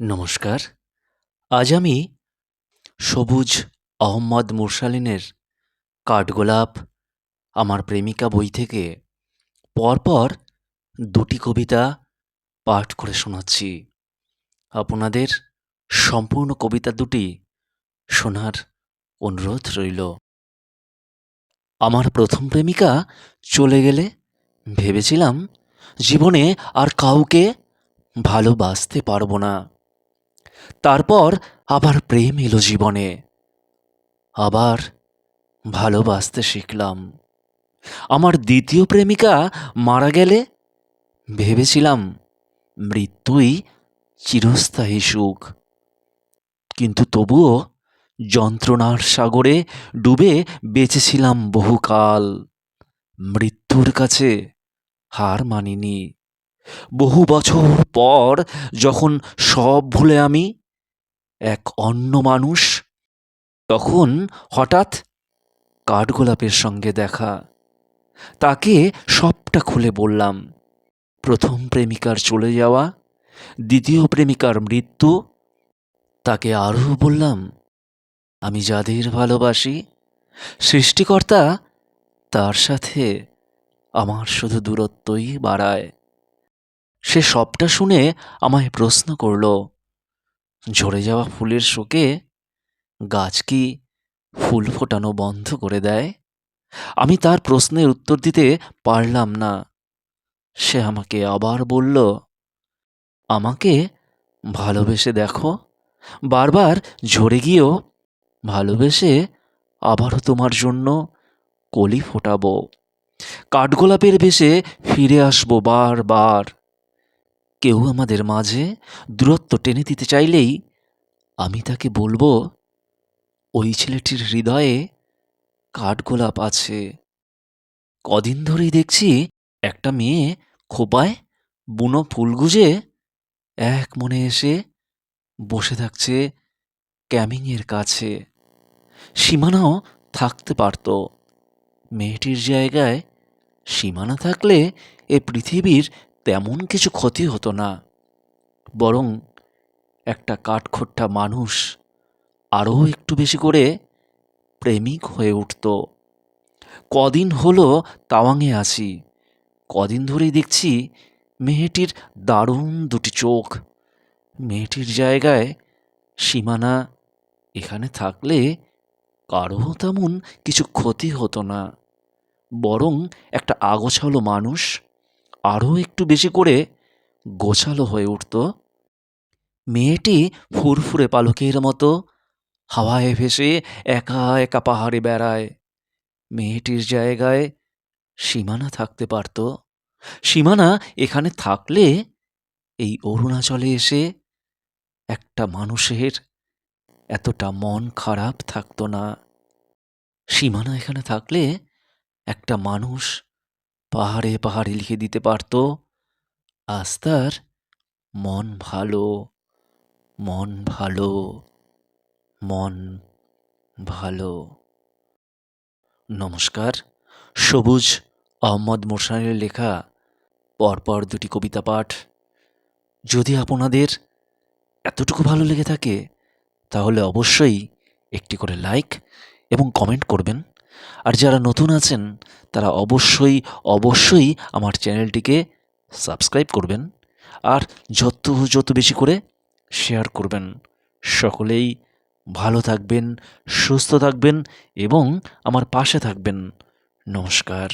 নমস্কার। আজ আমি সবুজ আহম্মদ মুরসালিনের কাঠগোলাপ, আমার প্রেমিকা বই থেকে পরপর দুটি কবিতা পাঠ করে শোনাচ্ছি। আপনাদের সম্পূর্ণ কবিতা দুটি শোনার অনুরোধ রইল। আমার প্রথম প্রেমিকা চলে গেলে ভেবেছিলাম জীবনে আর কাউকে ভালোবাসতে পারব না। তারপর আবার প্রেম এলো জীবনে। আবার ভালোবাসতে শিখলাম। আমার দ্বিতীয় প্রেমিকা মারা গেলে ভেবেছিলাম মৃত্যুই চিরস্থায়ী সুখ। কিন্তু তবুও যন্ত্রণার সাগরে ডুবে বেঁচেছিলাম বহুকাল। মৃত্যুর কাছে হার মানিনি। বহু বছর পর যখন সব ভুলে আমি এক অন্য মানুষ? তখন হঠাৎ কাঠগোলাপের সঙ্গে দেখা। তাকে সবটা খুলে বললাম, প্রথম প্রেমিকার চলে যাওয়া, দ্বিতীয় প্রেমিকার মৃত্যু। তাকে আরও বললাম, আমি যাদের ভালোবাসি, সৃষ্টিকর্তা তার সাথে আমার শুধু দূরত্বই বাড়ায়। সে সবটা শুনে আমায় প্রশ্ন করল ঝরে যাওয়া ফুলের শোকে গাছ কি ফুল ফোটানো বন্ধ করে দেয়? আমি তার প্রশ্নের উত্তর দিতে পারলাম না। সে আমাকে আবার বলল, আমাকে ভালোবেসে দেখো। বারবার ঝরে গিয়েও ভালোবেসে আবারও তোমার জন্য কলি ফোটাবো। কাঠগোলাপের বেশে ফিরে আসব বারবার। কেউ আমাদের মাঝে দূরত্ব টেনে দিতে চাইলেই আমি তাকে বলব, ওই ছেলেটির হৃদয়ে কাঠগোলাপ আছে। কদিন ধরেই দেখছি একটা মেয়ে খোপায় বুনো ফুল গুজে এক মনে এসে বসে থাকছে ক্যামিংয়ের কাছে। সীমানাও থাকতে পারত। মেয়েটির জায়গায় সীমানা থাকলে এ পৃথিবীর তেমন কিছু ক্ষতি হতো না, বরং একটা কাঠখোট্টা মানুষ আরও একটু বেশি করে প্রেমিক হয়ে উঠত। কদিন হলো তাওয়াংয়ে আছি, কদিন ধরেই দেখছি মেয়েটির দারুণ দুটি চোখ। মেয়েটির জায়গায় সীমানা, এখানে থাকলে কারও তেমন কিছু ক্ষতি হতো না, বরং একটা আগোছালো মানুষ আরও একটু বেশি করে গোছালো হয়ে উঠত। মেয়েটি ফুরফুরে পালকের মতো হাওয়ায় ভেসে একা একা পাহাড়ে বেড়ায়। মেয়েটির জায়গায় সীমানা থাকতে পারত। সীমানা এখানে থাকলে এই অরুণাচলে এসে একটা মানুষের এতটা মন খারাপ থাকতো না। সীমানা এখানে থাকলে একটা মানুষ পাহাড়ে পাহাড়ে লিখে দিতে পারত। আজ তার মন ভালো মন ভালো মন ভালো। নমস্কার, সবুজ আহমদ মোরসানের লেখা পরপর দুটি কবিতা পাঠ। যদি আপনাদের এতটুকু ভালো লেগে থাকে, তাহলে অবশ্যই একটি করে লাইক এবং কমেন্ট করবেন। আর যারা নতুন আছেন, তারা অবশ্যই অবশ্যই আমার চ্যানেলটিকে সাবস্ক্রাইব করবেন আর যত যত বেশি করে শেয়ার করবেন। সকলেই ভালো থাকবেন, সুস্থ থাকবেন এবং আমার পাশে থাকবেন। নমস্কার।